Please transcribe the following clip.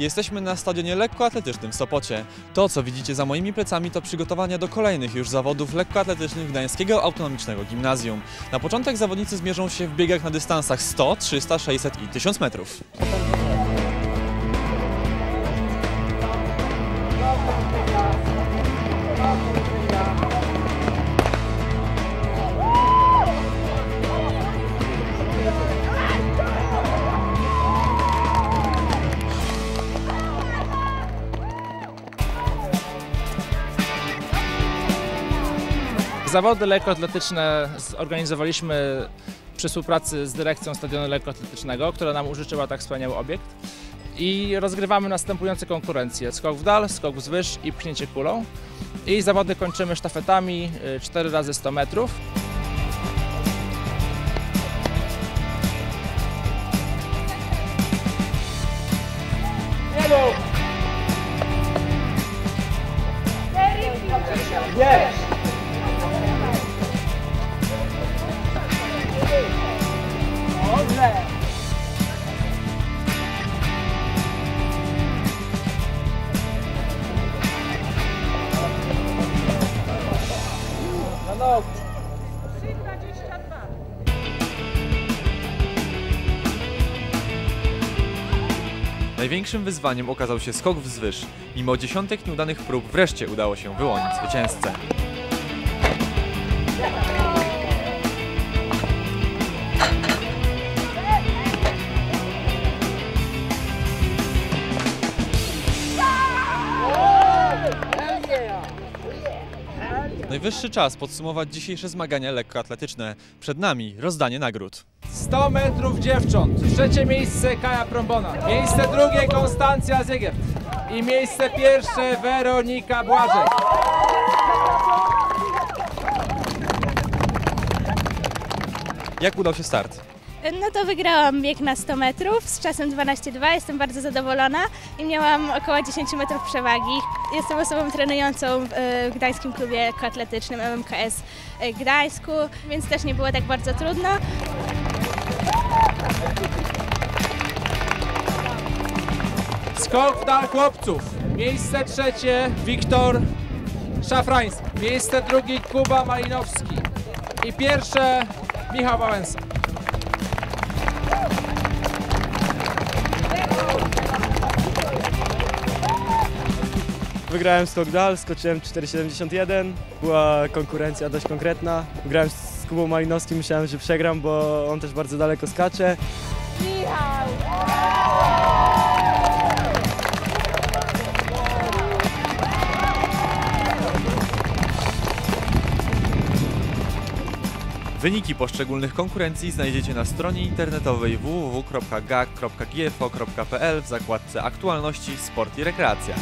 Jesteśmy na stadionie lekkoatletycznym w Sopocie. To, co widzicie za moimi plecami, to przygotowania do kolejnych już zawodów lekkoatletycznych Gdańskiego Autonomicznego Gimnazjum. Na początek zawodnicy zmierzą się w biegach na dystansach 100, 300, 600 i 1000 metrów. Zawody lekkoatletyczne zorganizowaliśmy przy współpracy z dyrekcją Stadionu Lekkoatletycznego, która nam użyczyła tak wspaniały obiekt. I rozgrywamy następujące konkurencje: skok w dal, skok wzwyż i pchnięcie kulą. I zawody kończymy sztafetami 4 razy 100 metrów. Największym wyzwaniem okazał się skok wzwyż. Mimo dziesiątek nieudanych prób wreszcie udało się wyłonić zwycięzcę. Najwyższy czas podsumować dzisiejsze zmagania lekkoatletyczne. Przed nami rozdanie nagród. 100 metrów dziewcząt. Trzecie miejsce Kaja Prombona. Miejsce drugie Konstancja Zygiert. I miejsce pierwsze Weronika Błażek. Jak udał się start? No to wygrałam bieg na 100 metrów z czasem 12,2. Jestem bardzo zadowolona i miałam około 10 metrów przewagi. Jestem osobą trenującą w e, Gdańskim Klubie Atletycznym MMKS Gdańsku, więc też nie było tak bardzo trudno. Skok dal chłopców. Miejsce trzecie Wiktor Szafrański. Miejsce drugie Kuba Malinowski. I pierwsze Michał Wałęsa. Wygrałem skok dal, skoczyłem 4,71. Była konkurencja dość konkretna. Wygrałem z Kubą Malinowskim, myślałem, że przegram, bo on też bardzo daleko skacze. Wyniki poszczególnych konkurencji znajdziecie na stronie internetowej www.gag.gfo.pl w zakładce Aktualności, Sport i Rekreacja.